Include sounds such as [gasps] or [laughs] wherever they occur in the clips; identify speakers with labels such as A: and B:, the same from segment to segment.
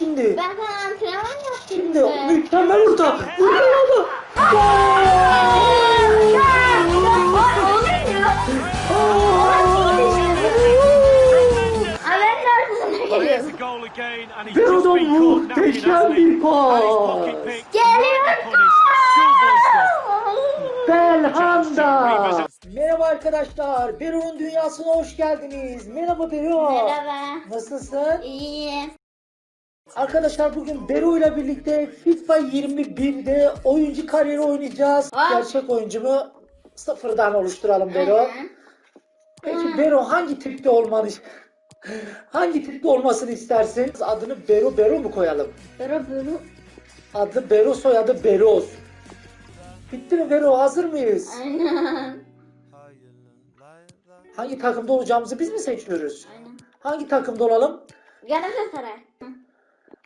A: Şimdi.
B: Ben sana antrenman yaptım.
A: Şimdi
B: işte.
A: mükemmel orta.
B: Ben de arkasına geliyorum.
A: Bero'dan muhteşem bir pas. Belhanda. Merhaba arkadaşlar. Bero'nun dünyasına hoş geldiniz. Merhaba Bero.
B: Merhaba.
A: Nasılsın?
B: İyiyim.
A: Arkadaşlar bugün Bero ile birlikte FIFA 21'de oyuncu kariyeri oynayacağız.
B: Aa.
A: Gerçek oyuncumu sıfırdan oluşturalım Bero.
B: Hı hı.
A: Peki Bero hangi tipte olmanı hangi tipte olmasını istersin? Adını Bero Bero mu koyalım?
B: Bero bero.
A: Adı Bero soyadı Beroz. Bitti mi Bero hazır mıyız?
B: Aynen.
A: Hangi takımda olacağımızı biz mi seçiyoruz?
B: Aynen.
A: Hangi takımda olalım?
B: Galatasaray.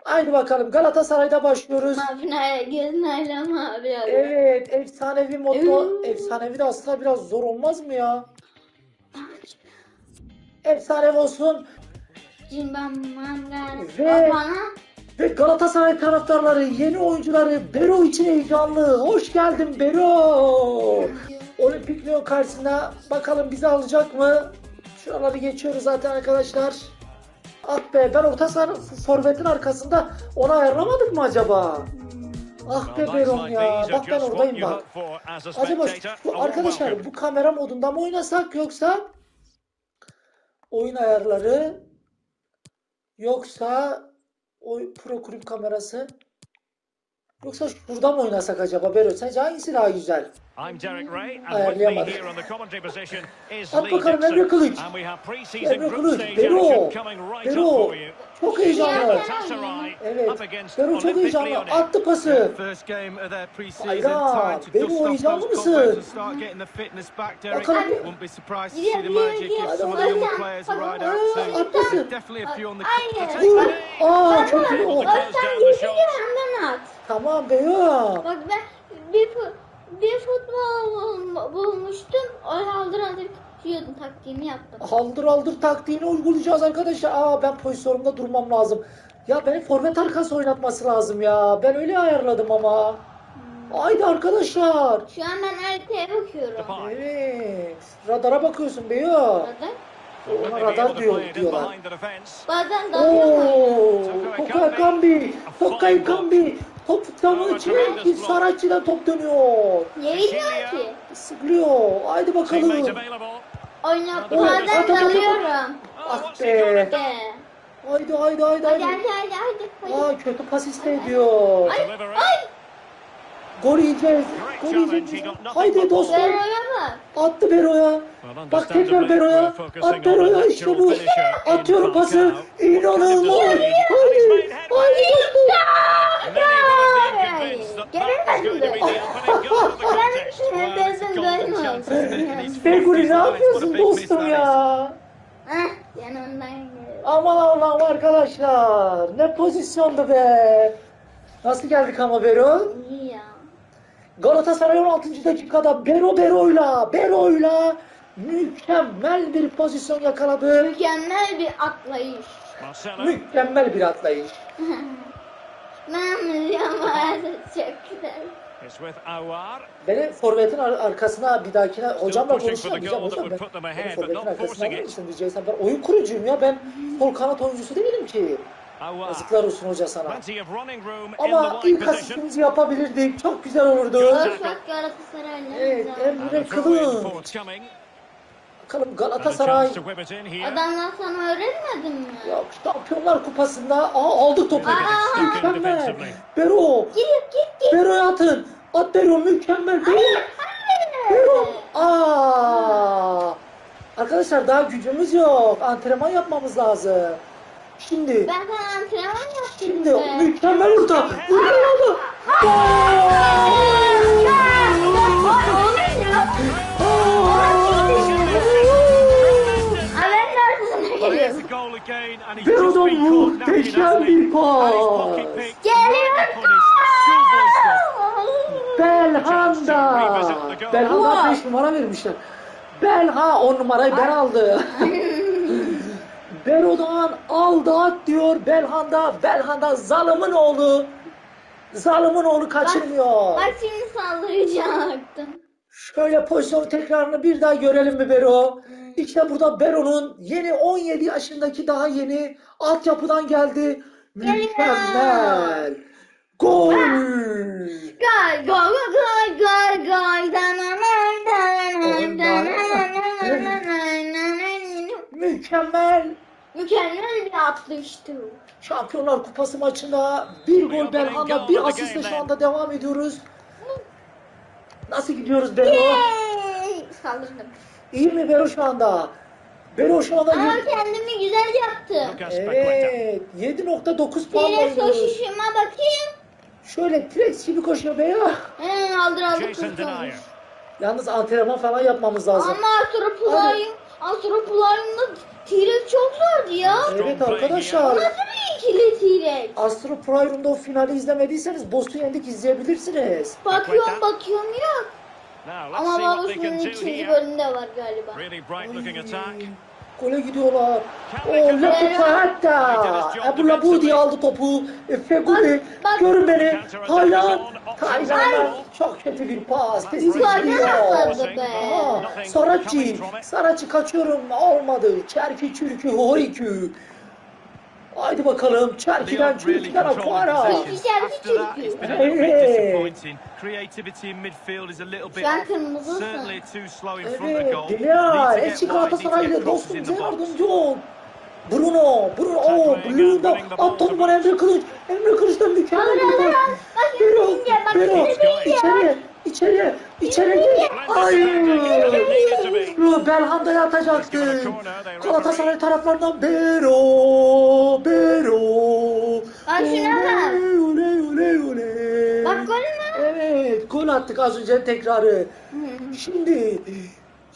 A: Haydi bakalım Galatasaray'da başlıyoruz.
B: Mavi ne? Göz neyle mavi oluyor.
A: Evet efsanevi motto. Efsanevi de aslında biraz zor olmaz mı ya? Efsanevi olsun. Ve-. Ve Galatasaray taraftarları, yeni oyuncuları Bero için heyecanlı. Hoş geldin Bero. Olimpik Lyon karşısında bakalım bizi alacak mı? Şuraları geçiyoruz zaten arkadaşlar. Ah be ben orta saha forvetin arkasında onu ayarlamadık mı acaba? Ah be Beron ya. Bak ben oradayım bak. Acaba şu, arkadaşlar bu kamera modunda mı oynasak yoksa oyun ayarları yoksa o pro kulüp kamerası yoksa şurada mı oynasak acaba Bero? Sence hangisi daha güzel?
C: I'm Derek Ray, and with me
A: Ayarlayamadım.
C: here on the commentary position is
A: At
C: Lee
A: bakalım. Emre Kılıç.
C: And we have pre-season
A: Emre
C: group
A: Kılıç,
C: stage
A: Bero,
C: action coming right up
A: Bero.
C: for you.
A: Çok heyecanlı. Evet.
C: up against
A: Bero çok heyecanlı. Attı pası.
D: First game of their pre-season,
A: Aynen.
D: time to
A: Benim
D: dust off
A: heyecanlı
D: those
A: mısın?
D: cobwebs and start getting the fitness back, Derek.
A: Bakalım.
D: Wouldn't be surprised to see
B: Gidiyor,
D: the
B: gidiyor,
D: magic
B: gidiyor.
D: if some of the
A: Hadi
D: young
B: bakalım.
D: players ride
B: Bakalım.
D: out
A: Aa,
D: too.
A: atlasın.
D: There's definitely a few on the
B: Aynen.
A: Vur. Aa çok iyi. Oh.
B: sen gizlice hemen at.
A: Tamam Bero.
B: Bak ben bir, bir futbol bul- bulmuştum. O haldır haldır tutuyordum taktiğimi yaptım.
A: Haldır haldır taktiğini uygulayacağız arkadaşlar. Aa ben pozisyonumda durmam lazım. Ya beni forvet arkası oynatması lazım ya. Ben öyle ayarladım ama. Haydi arkadaşlar.
B: Şu an ben haritaya bakıyorum.
A: Evet. Radara bakıyorsun Beyo.
C: Will
A: Ona radar diyor, diyorlar.
B: Bazen dalıyorum.
A: Oo, Tokay Kambi, Tokay Kambi. Top tamın içine ki Saracchi'den top dönüyor.
B: Niye gidiyor ki?
A: Sıkılıyor. Haydi bakalım.
C: available.
B: Oyna bazen
A: at, at, at, at.
B: dalıyorum.
A: Ah be.
B: De.
A: Haydi haydi haydi
B: Hadi
A: haydi.
B: hadi hadi hadi.
A: Aa kötü pas istediyor.
B: Ay
C: Delivery.
B: ay.
A: Gol yiyeceğiz. Gol yiyeceğiz. Haydi
B: bak.
A: Attı Bero'ya. Bak tekrar Bero'ya. At Bero'ya işte bu. Atıyorum pası. İnanılmaz. Haydi. Haydi
D: he's
A: Beguli ne yapıyorsun dostum ya?
B: Heh, yanımdan geliyor.
A: Aman Allah'ım arkadaşlar. Ne pozisyondu be. Nasıl geldik ama Bero?
B: İyi ya.
A: Galatasaray 16. dakikada Bero Bero'yla Bero'yla mükemmel bir pozisyon yakaladı.
B: Mükemmel bir atlayış.
A: Mükemmel bir atlayış. [laughs] Beni forvetin ar- arkasına bir dahakine hocamla konuşacağım diyeceğim hocam ben. Beni forvetin arkasına alır mısın diyeceksen ben oyun kurucuyum ya ben sol kanat oyuncusu değilim ki. Yazıklar olsun hoca sana. Ama ilk asistimizi yapabilirdik. Çok güzel olurdu.
B: Başak Galatasaray'la
A: Evet. Emre
C: And
A: Bakalım Galatasaray.
B: Adamlar sana öğretmedin mi?
A: Ya Şampiyonlar Kupası'nda aa, aldık topu.
B: Aa!
A: Mükemmel. Bero.
B: Git git git.
A: Bero'ya atın. At Bero mükemmel. Bero. Bero. Aa. Arkadaşlar daha gücümüz yok. Antrenman yapmamız lazım. Şimdi.
B: Ben sana antrenman yaptım
A: Şimdi mükemmel orta. Vuramadı.
B: Aa,
C: napping,
A: muhteşem bir pas.
C: Schoolboy stuff.
A: Belhanda. Belhanda 5 numara vermişler. Belha 10 numarayı ben aldım. Bero'dan aldı at diyor Belhanda. Belhanda zalımın oğlu. Zalımın oğlu kaçırmıyor.
B: Bak şimdi sallayacaktım.
A: Şöyle pozisyonu tekrarını bir daha görelim mi Bero? İşte burada Bero'nun yeni 17 yaşındaki daha yeni altyapıdan geldi. Mükemmel. Gol.
B: Gol gol gol gol gol
A: Mükemmel.
B: Mükemmel bir atlayıştı.
A: Şampiyonlar Kupası maçında bir gol Belhanda bir asistle şu anda devam ediyoruz. Nasıl gidiyoruz Bero?
B: Yay! Saldırdım.
A: İyi mi Bero şu anda? Bero şu anda
B: Ama
A: yedi-
B: kendimi güzel yaptım.
C: Lucas Paqueta.
A: Evet 7.9 puan
B: Tires
A: oynuyoruz.
B: koşuşuma bakayım.
A: Şöyle T-Rex gibi koşuyor Bero.
B: He, aldır aldır
C: Jason
B: kurtulmuş.
A: Yalnız antrenman falan yapmamız lazım.
B: Ama Astropulayım, Astropulayım'da T-Rex çok zordu ya.
A: Evet arkadaşlar.
B: Nasıl bir ikili T-Rex?
A: Astro Prime'da o finali izlemediyseniz Boss'u yendik izleyebilirsiniz.
B: Bakıyorum bakıyorum yok. Ama
C: Marus'un
B: ikinci bölümde var galiba.
C: Ay.
A: Gole gidiyorlar. O
B: Laputa
A: hatta. Ebu Labudi aldı topu. Feguli görün beni. Taylan. Taylan. Çok kötü bir pas. Saracı. Ah, Saracı kaçıyorum. Olmadı. Çerki çürkü horikü. Haydi bakalım Çerki'den
D: çocuklara para.
A: Evet.
B: Şu an kırmızısın.
A: Evet.
D: Dilar.
A: Eski Galatasaraylı dostum yardımcı ol. Bruno, Bruno, oh, Bruno, attım bana Emre Kılıç, Emre Kılıç'tan mükemmel bir gol. Bero, Bero,
B: içeri,
A: içeriye, içeriye gir. Hayır. Belhanda'ya atacaktı. Galatasaray taraflarından Bero, Bero.
B: Bak şuna bak.
A: Oley.
B: Bak gol mü?
A: Evet, gol attık az önce tekrarı. Şimdi,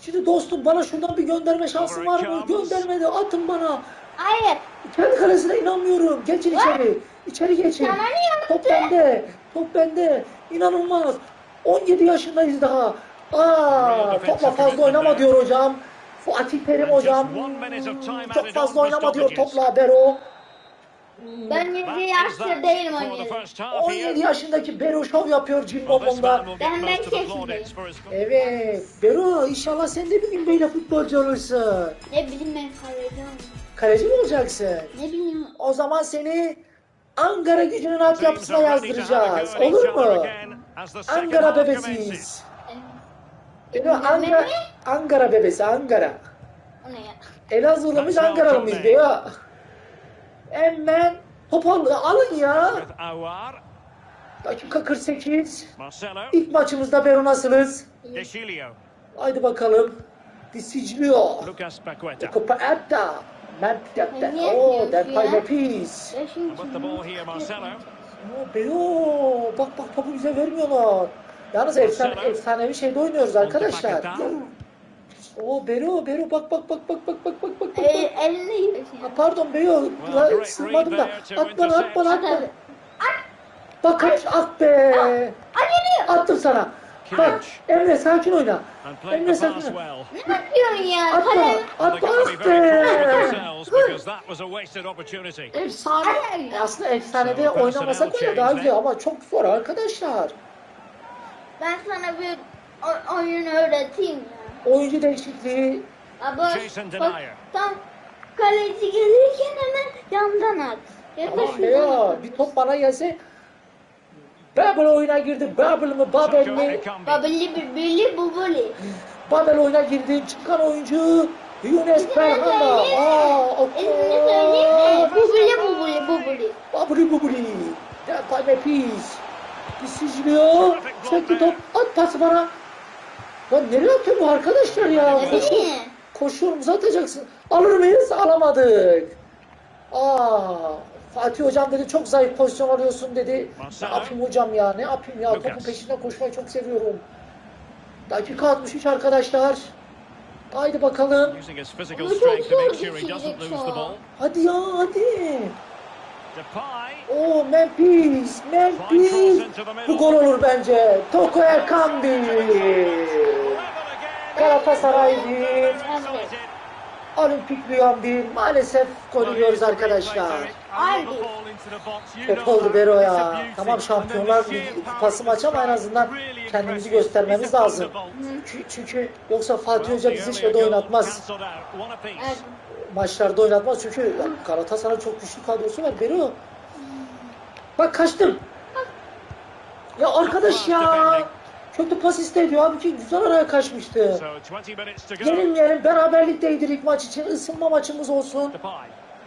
A: şimdi dostum bana şuradan bir gönderme şansın var mı? Göndermedi, atın bana.
B: Hayır.
A: Kendi kalesine inanmıyorum. Geçin içeri. İçeri geçin.
B: Sana niye
A: Top bende. Top bende. İnanılmaz. 17 yaşındayız daha. Aa, topla fazla oynama diyor hocam. Fatih Terim hocam. Çok fazla oynama diyor topla Bero.
B: Ben 7 yaşta değilim oynuyorum.
A: 17 yaşındaki Bero şov yapıyor Cimbom'da.
B: Ben beş yaşındayım.
A: Evet. Bero inşallah sen de bir gün böyle futbolcu olursun.
B: Ne bileyim ben kaleci.
A: Kaleci mi olacaksın?
B: Ne bileyim.
A: O zaman seni Ankara gücünün altyapısına yazdıracağız. Olur mu? Ankara bebesiyiz. Eno Ankara, Ankara bebesi Ankara. Elazığlıymış Ankaralıyız diyor. Hemen toparlı alın ya. Dakika 48. İlk maçımızda
C: Beronas'ınız.
A: Haydi bakalım. Disicilio. Kupa Etta. Mantiatta. Oh,
C: Dempay Lopez.
A: Oh, Bero. Bak bak topu bize vermiyorlar. Yalnız efsane, efsanevi şeyde oynuyoruz arkadaşlar. O Bero, Bero bak bak bak bak bak bak bak bak. bak.
B: El, elinde yiyor.
A: Ha, pardon Bero,
C: Well, great
A: sığmadım da. At bana at bana at bana.
B: intercept.
A: Bak kaç at be.
B: Ay geliyor.
A: Attım sana. Bak Emre sakin oyna. Emre sakin oyna.
B: Ne yapıyorsun ya?
C: Atla. Atla işte.
A: Efsane. Aslında efsanede
C: oynamasa
A: bile daha güzel ama çok zor arkadaşlar.
B: Ben sana bir oyun öğreteyim ya.
A: Oyuncu değişikliği.
C: Baba
B: bak tam kaleci gelirken hemen yandan at. Tamam
A: ya, bir top bana gelse Babel oyuna girdi. Babel mi Babel mi?
C: Ekambi.
B: Babili bibili bubuli.
A: Babel oyuna girdi. Çıkan oyuncu Yunus Berhanda. Aa?
B: Bubuli bubuli bubuli.
A: Babri bubri. Del Pipe Peace. Bir siciliyor. Çekti top. At pası bana. Lan nereye atıyor bu arkadaşlar ya? Koşu,
B: bileyim.
A: koşuyoruz atacağız. Alır mıyız? Alamadık. Aa, Fatih hocam dedi çok zayıf pozisyon alıyorsun dedi. Ne yapayım hocam ya ne yapayım ya topun peşinden koşmayı çok seviyorum. Dakika 63 arkadaşlar. Haydi bakalım. Hadi ya hadi.
C: O
A: oh, Memphis, Memphis. Bu gol olur bence. Toko
C: Erkan bir.
A: Galatasaray
C: bir.
A: Olimpik 1 maalesef gol yiyoruz arkadaşlar. Kötü oldu Bero ya. Tamam Şampiyonlar Ligi kupası maçı ama en azından kendimizi göstermemiz lazım. Çünkü, çünkü yoksa Fatih Hoca bizi şeyde oynatmaz.
B: Evet.
A: Maçlarda oynatmaz çünkü Galatasaray çok güçlü kadrosu var Bero. Bak kaçtım. Ya arkadaş ya. Kötü pas istedi abi ki güzel araya kaçmıştı. Yenilmeyelim beraberlikteydik ilk maç için ısınma maçımız olsun.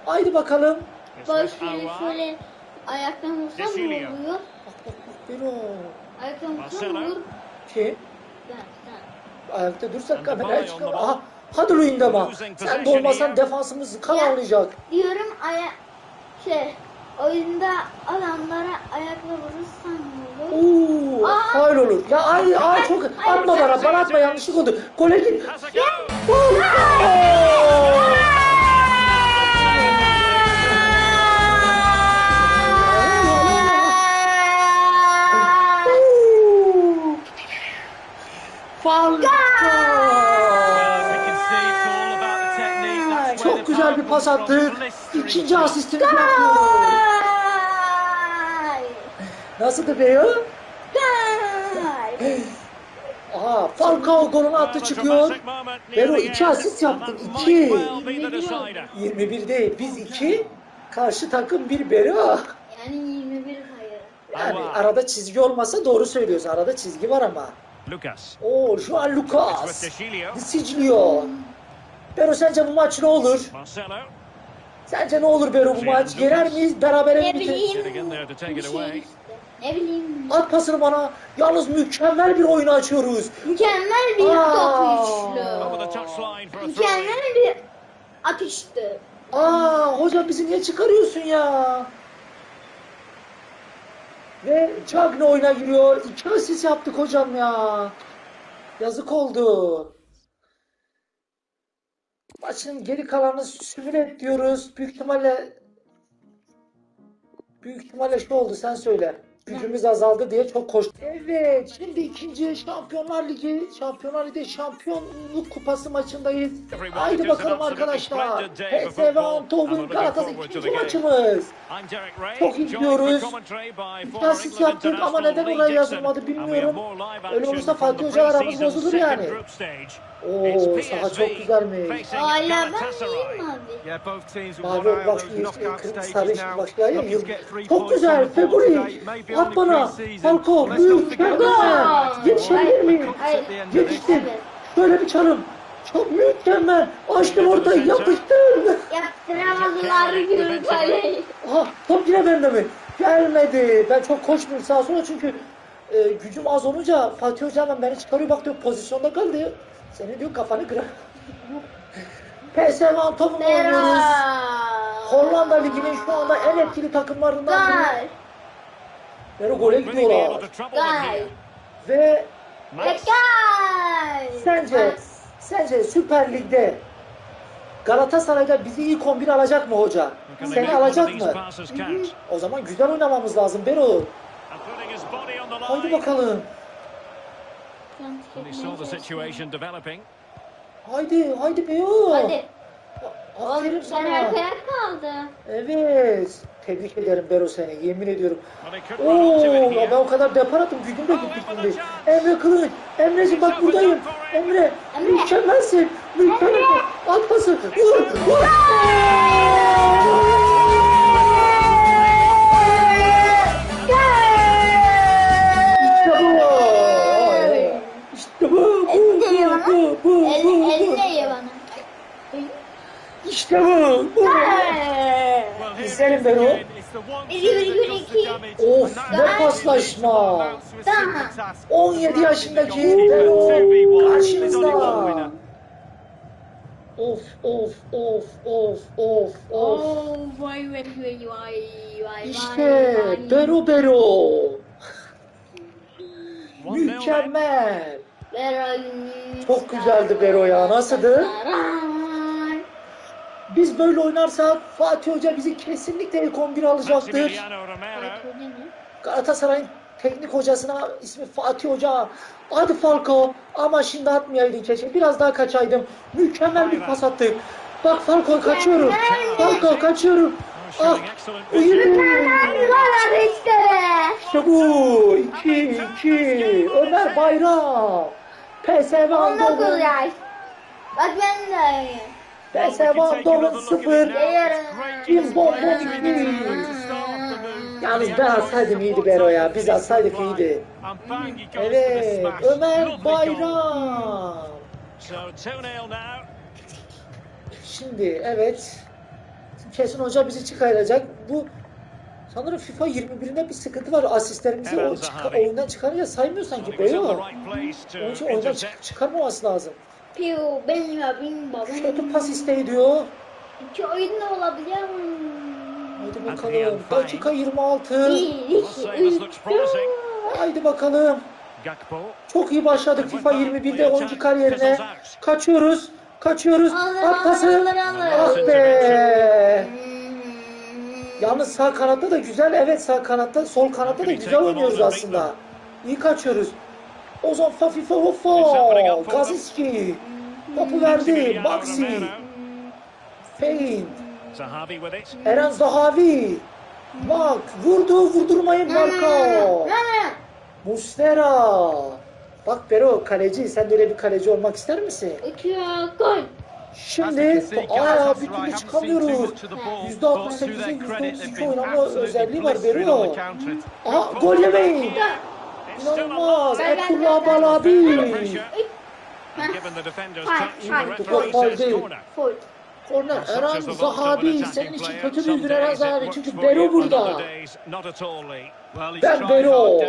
A: Haydi bakalım.
B: Bak şöyle, şöyle ayaktan vursam ne oluyor?
A: Bak bak bak Bero.
B: Ayaktan vursam.
A: Kim?
B: Ben, sen.
A: Ayakta dursak kameraya çıkar. Aha. Hadi Luyendama. Sen de olmasan defansımız kan ağlayacak.
B: Diyorum aya şey oyunda adamlara ayakla vurursan ne olur?
A: Oo,
B: Aa.
A: faul olur. Ya ay ay çok atma bana, bana atma yanlışlık oldu. Gole git. Oo! Çok güzel bir pas attık. İkinci asistimizi yapıyoruz. Beyo?
B: Gol! [gasps]
A: Aha, Falcao golünü attı çıkıyor. Bero iki asist yaptın. iki. 21 değil. Biz iki. Karşı takım bir Bero.
B: Yani 21 sayı.
A: Yani arada çizgi olmasa doğru söylüyorsun. Arada çizgi var ama.
C: Lucas.
A: Oo, Juan Lucas. Sicilio. Bero sence bu maç ne olur? Sence ne olur Bero bu maç? Yener miyiz? Berabere mi biter?
B: Ne bileyim.
A: At pasını bana. Yalnız mükemmel bir oyun açıyoruz.
B: Mükemmel bir
A: Aa.
B: top üçlü. Mükemmel bir atıştı.
A: Aa hocam bizi niye çıkarıyorsun ya? Ve Cagney oyuna giriyor. İki asist yaptık hocam ya. Yazık oldu. Maçın geri kalanını simüle et diyoruz. Büyük ihtimalle büyük ihtimalle şu oldu sen söyle. Gücümüz azaldı diye çok koştuk. Evet şimdi ikinci Şampiyonlar Ligi Şampiyonlar Ligi Şampiyonluk Kupası maçındayız. Haydi bakalım arkadaşlar. PSV Eindhoven Galatasaray ikinci maçımız. Çok iyi asist
C: England
A: yaptık ama neden oraya yazılmadı bilmiyorum. Öyle olursa Fatih Hoca aramız bozulur yani. Oo saha çok güzelmiş.
B: Hala ben miyim abi?
A: Mavi
D: stages
A: sarı
D: three
A: Çok
D: points
A: güzel. February. At bana. Falco. Büyük.
B: Aa.
A: Yetişebilir miyim? Yetiştim. Şöyle bir çalım. Çok mükemmel. Açtım ortayı yapıştım.
B: Yaptıramadılar gibi kaleyi.
A: Aha top yine bende mi? Gelmedi. Ben çok koşmuyorum sağa sola çünkü e, gücüm az olunca Fatih Hoca hemen beni çıkarıyor bak diyor pozisyonda kal diyor. Seni diyor kafanı kırar. PSV Eindhoven'la oynuyoruz. Hollanda Ligi'nin şu anda en etkili takımlarından biri. Bero gole gidiyorlar.
B: Gol.
A: Ve
B: gol.
A: sence sence Süper Lig'de Galatasaray'da bizi ilk 11 alacak mı hoca? Seni alacak mı? O zaman güzel oynamamız lazım Bero. Haydi bakalım.
C: And he saw the situation developing.
A: Haydi haydi Bero.
B: Hadi.
A: Aferin
B: Ben
A: sana.
B: arkaya kaldı.
A: Evet. Tebrik ederim Bero seni. Yemin ediyorum. Oo, ben o kadar depar attım. Gücüm de gitti şimdi. Emre Kılıç. Emre'ciğim bak buradayım. Emre.
B: Emre.
A: Mükemmelsin. Mükemmel. At pası. Vur. Vur. İşte bu. Bu. İzlerim ben o. Of, ne paslaşma.
D: amounts to a simple
B: Daha.
D: task.
A: 17 yaşındaki Bero karşınızda. Of of of of of of. İşte. Bero Bero.
C: 1-0
A: Mükemmel. Çok güzeldi Bero ya. Nasıldı? Biz böyle oynarsak Fatih Hoca bizi kesinlikle ilk 11 alacaktır. Galatasaray'ın teknik hocasına ismi Fatih Hoca. Hadi Falco ama şimdi atmayaydın keşke. Biraz daha kaçaydım. Mükemmel bir pas attık. Bak Falcao kaçıyorum. Falcao kaçıyorum. Ah,
B: işte.
A: Bu. 2 2 Ömer Bayram. PSV
B: 19
A: Eindhoven.
B: yaş. Bak ben de.
A: PSV Eindhoven 0. Kim bomba iki. Yalnız ben alsaydım iyiydi Bero ya. Biz alsaydık iyiydi. Evet. Ömer Bayram.
D: So 2-0 now.
A: Şimdi evet. Kesin hoca bizi çıkaracak. Bu sanırım FIFA 21'inde bir sıkıntı var. Asistlerimizi o çıka- oyundan çıkarınca saymıyor sanki Beyo. Onun için oyundan çık- çıkarmaması lazım.
B: Piu benim ya benim babam.
A: Kötü pas isteği diyor.
B: İki oyun da olabilir.
A: Haydi bakalım. Dakika 26.
B: Bir,
D: Well,
B: iki,
D: save
B: üç,
D: us looks promising.
A: Haydi bakalım. Çok iyi başladık FIFA 21'de oyuncu kariyerine. Kaçıyoruz. Kaçıyoruz. At pası. Ah be. Yalnız sağ kanatta da güzel. Evet sağ kanatta, sol kanatta da güzel oynuyoruz aslında. İyi kaçıyoruz. Ozan Fafife Hoffo. Gaziski. Topu verdi. Maxi.
D: İt.
A: Eren Zahavi. Bak vurdu vurdurmayın Marko. Mustera. Bak Bero kaleci. Sen de öyle bir kaleci olmak ister misin?
B: İki gol.
A: Şimdi aya bir türlü çıkamıyoruz. %68'e %32 oynama özelliği var Bero. Aha gol yemeyin. İnanılmaz. Etullah Balabi.
D: Referee
A: Gol değil. Korner Eren Zahabi. Senin için kötü bir gün Eren Zahabi. Çünkü Bero burada. Ben Bero.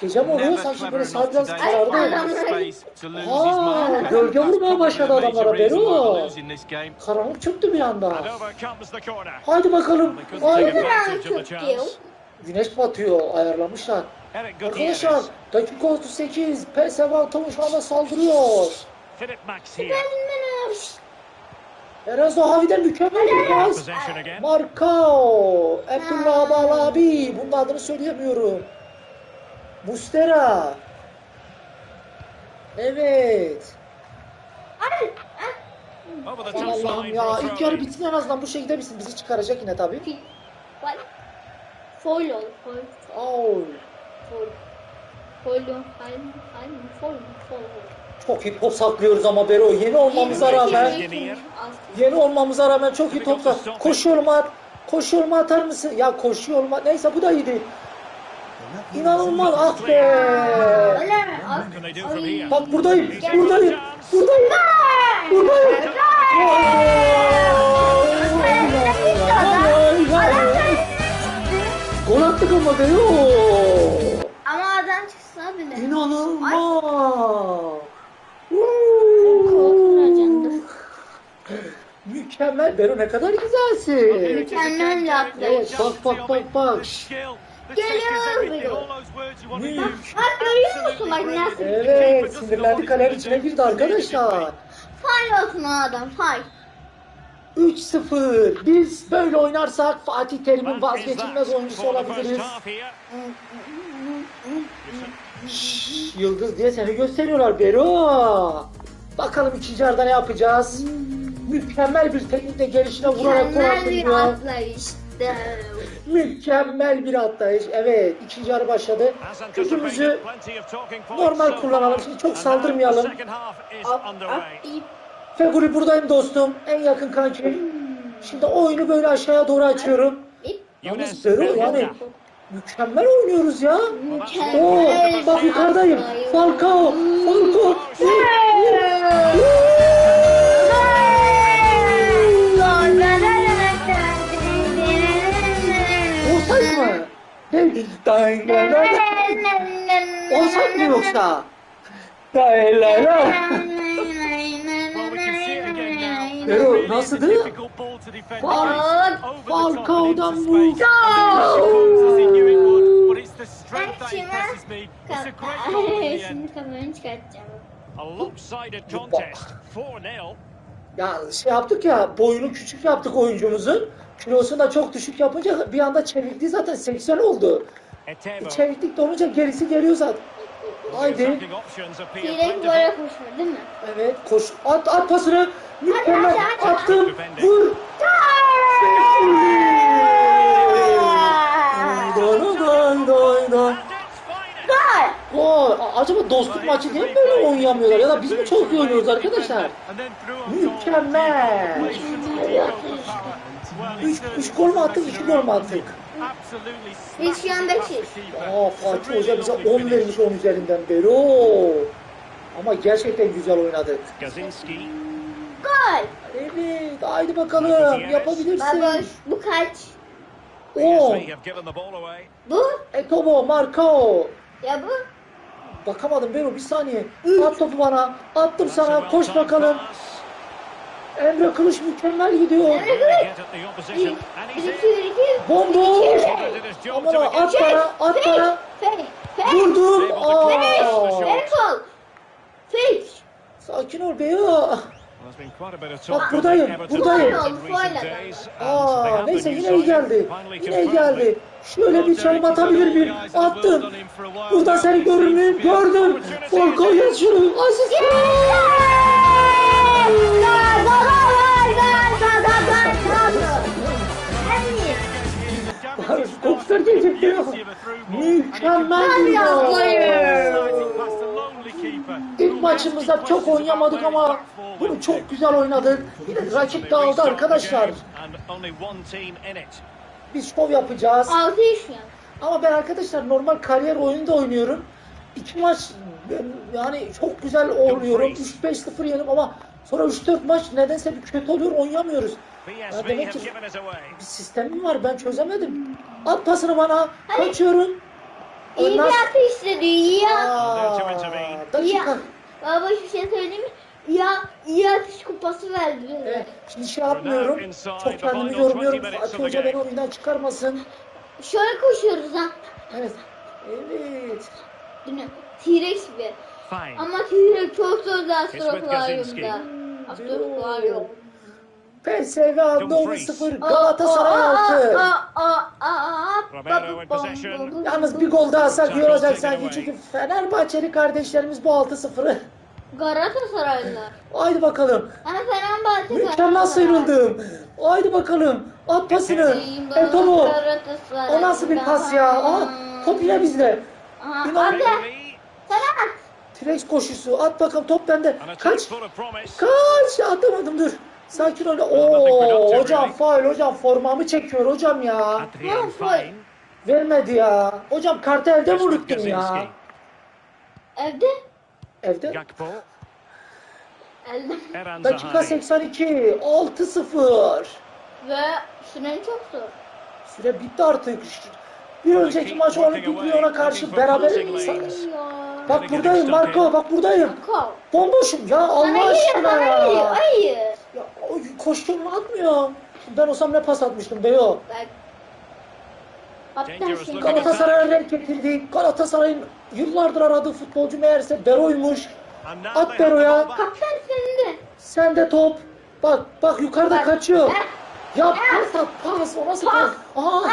A: Gecem oluyor, sanki böyle sağ biraz
E: today
A: karardı.
E: to find the space to lose his
A: Aa,
E: mark.
A: gölge vurmaya başladı adamlara Bero. Karanlık çöktü bir anda. Haydi bakalım. Haydi.
D: chance.
A: Güneş batıyor. Ayarlamışlar. Arkadaşlar dakika 38. PSV Eindhoven şu anda saldırıyor. Eren Zahavi'den mükemmel bir pas. Markao. Abdullah Balabi. Bunun adını söyleyemiyorum. Mustera. Evet. Allah'ım ya. İlk yarı
D: in.
A: bitsin en azından bu şekilde bitsin. Bizi çıkaracak yine tabii.
B: Gol. Foul oldu. Foul.
A: Foul.
B: Foul. Foul. Hayır. Hayır. Foul. Foul.
A: Çok iyi top saklıyoruz ama Bero. Yeni olmamıza rağmen. Yeni olmamıza rağmen çok iyi top sak- Koşuyorum at. Koşuyorum atar mısın? Ya koşuyorum at. Neyse bu da iyiydi. İnanılmaz ah be. Bak buradayım. Buradayım. Buradayım. Buradayım. Gol ama Bero.
B: Ama adam çıksa bile.
A: İnanılmaz. Mükemmel. Bero ne kadar güzelsin.
B: Mükemmel yaptı.
A: Evet bak bak bak bak.
B: Geliyor
A: Mük.
B: Bak görüyor musun bak nasıl?
A: Evet sinirlendi kalenin içine girdi arkadaşlar.
B: Faal olsun o adam faal.
A: 3-0. Biz böyle oynarsak Fatih Terim'in vazgeçilmez oyuncusu olabiliriz. Şşş, Yıldız diye seni gösteriyorlar Bero. Bakalım ikinci yarıda ne yapacağız? Mükemmel bir teknikle gelişine vurarak gol
B: Mükemmel bir atlayıştı.
A: Mükemmel bir atlayış. Evet ikinci yarı başladı. Gücümüzü normal kullanalım. Şimdi çok saldırmayalım. Feguli buradayım dostum. En yakın kanki. Şimdi oyunu böyle aşağıya doğru açıyorum. Yalnız Bero yani mükemmel oynuyoruz ya.
B: Mükemmel.
A: Oo, bak yukarıdayım. Falcao. Falcao. Offside mı? Offside mi yoksa? Dang, Bero nasıldı? Fal Falcao'dan bu.
B: Şimdi kameranı çıkartacağım.
D: A lopsided contest. 4-0.
A: Ya şey yaptık ya boyunu küçük yaptık oyuncumuzun. Kilosunu da çok düşük yapınca bir anda çevikliği zaten 80 oldu. E, çeviklik de olunca gerisi geliyor zaten. Haydi.
D: Plentiful.
B: böyle koşuyor değil mi?
A: Evet koş. At at pasını.
B: Hadi.
A: Attım. Vur.
D: Finest.
B: Gol!
A: Gol. A- Acaba dostluk maçı diye mi böyle oynayamıyorlar ya da biz mi çok iyi oynuyoruz arkadaşlar? Mükemmel. Üç, üç gol mü attık, iki gol mü attık?
B: Biz şu an beşiz.
A: Aa Fatih Hoca bize 10 vermiş 10 üzerinden beri. Oo. Ama gerçekten güzel oynadık.
D: Gazinski.
B: Gol!
A: Evet, haydi bakalım yapabilirsin.
B: Baba bu kaç?
D: Away.
B: Bu?
A: Etobo, Marcao.
B: Ya bu?
A: Bakamadım Bero bir saniye. At topu bana. Attım sana. Koş bakalım. Emre Kılıç mükemmel gidiyor.
B: Emre Kılıç!
A: Bomboş. Aman at bana, at bana. Vurdum. Aa.
B: Fake! Fake!
A: Sakin ol Bero. Bak buradayım, buradayım. Aa, neyse yine iyi geldi. Yine iyi geldi. Şöyle bir çalım atabilir miyim? Attım. Buradan seni görür müyüm? Gördüm. Volkan yaz şunu. Asist. Kopter gelecek ya. Mükemmel bir gol. İlk maçımızda çok oynayamadık ama bunu çok güzel oynadık. Bir de rakip dağıldı arkadaşlar. Biz şov yapacağız.
B: Altı iş ya.
A: Ama ben arkadaşlar normal kariyer oyunu da oynuyorum. İki maç ben yani çok güzel oynuyorum. 3-5-0 yenim ama sonra 3-4 maç nedense bir kötü oluyor oynayamıyoruz. Ya demek ki bir sistemim var ben çözemedim. At pasını bana. Kaçıyorum.
B: İyi bir
A: Ondan-
B: atış istedi. İyi ya.
A: Aa, dakika.
B: Ya. Baba şu şey söyleyeyim mi? Ya iyi atış kupası verdi bize.
A: Evet, şimdi şey yapmıyorum. Çok kendimi yormuyorum. Fatih Hoca beni oyundan çıkarmasın.
B: Şöyle koşuyoruz ha.
A: Evet. Evet.
B: Mi? T-Rex gibi. Ama T-Rex çok zor da
D: with Gazinski.
B: astroklaryumda. Astroklaryum.
A: PSV aldı 1-0. Galatasaray altı.
D: Romero in possession.
A: Yalnız bir gol daha atsak iyi olacak sanki. Çünkü Fenerbahçeli kardeşlerimiz bu 6-0'ı.
B: Galatasaraylılar.
A: Haydi bakalım.
B: Ama Fenerbahçe
A: Mükemmel sıyrıldım. Haydi bakalım. At pasını. Etobo. O nasıl bir pas ya? Aa, top yine bizde.
B: Hadi. Sen at.
A: T-Rex koşusu. At bakalım top bende. Kaç. Kaç. Atamadım dur. Sakin ol. Oo, hocam faul hocam formamı çekiyor hocam ya.
B: Well,
D: Fine.
A: Vermedi ya. Hocam kartı evde unuttum ya?
B: Evde.
A: Evde.
B: Elde.
A: Dakika
D: Zahari.
A: 82. 6-0.
B: Ve süren çok zor.
A: Süre bitti artık. Bir önceki maç Olimpik Lyon'a karşı beraber Bak buradayım Marco bak buradayım.
B: Kol.
A: Bomboşum ya Allah aşkına ya.
B: geliyor. Hayır.
A: Ya koştuğumu atmıyor. Ben olsam ne pas atmıştım Beyo.
B: Bak.
D: Looking
A: Galatasaray'a renk getirdik. Galatasaray'ın yıllardır aradığı futbolcu meğerse Bero'ymuş. At Bero'ya.
B: Kaptan senin de.
A: Sen de top. Bak bak yukarıda
B: Bak.
A: kaçıyor. Ya pas at pas. O nasıl pas? Aa,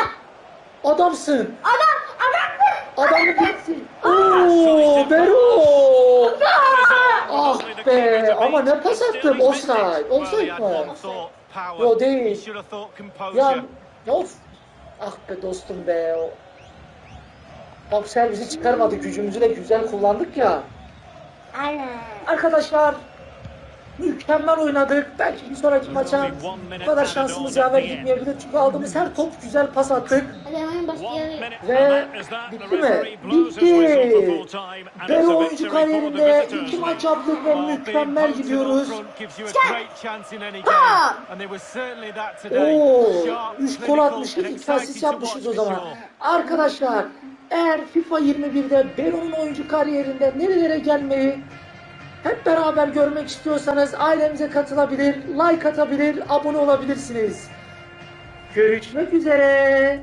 A: adamsın.
B: Adam. Adam.
A: Adamı gitsin. Oo Bero. Ah be ama ne pas attım offside. Offside mı? Yo, değil.
E: Composure.
A: Ya of. Ah be dostum be. o- Bak servisi çıkarmadık gücümüzü de güzel kullandık ya.
B: Aynen.
A: Arkadaşlar mükemmel oynadık. Belki bir sonraki maça bu kadar şansımız yaver gitmeyebilir. Çünkü aldığımız her top güzel pas attık. Ve bitti mi? Bitti. Ben oyuncu kariyerinde iki maç yaptık ve mükemmel gidiyoruz.
E: up front gives you a great chance in any game.
B: Bam!
E: And they were certainly that today.
A: Oo,
E: Sharp,
A: 3 gol atmışız, 2 asist yapmışız o zaman. Arkadaşlar eğer FIFA 21'de Bero'nun oyuncu kariyerinde nerelere gelmeyi hep beraber görmek istiyorsanız ailemize katılabilir, like atabilir, abone olabilirsiniz. Görüşmek üzere.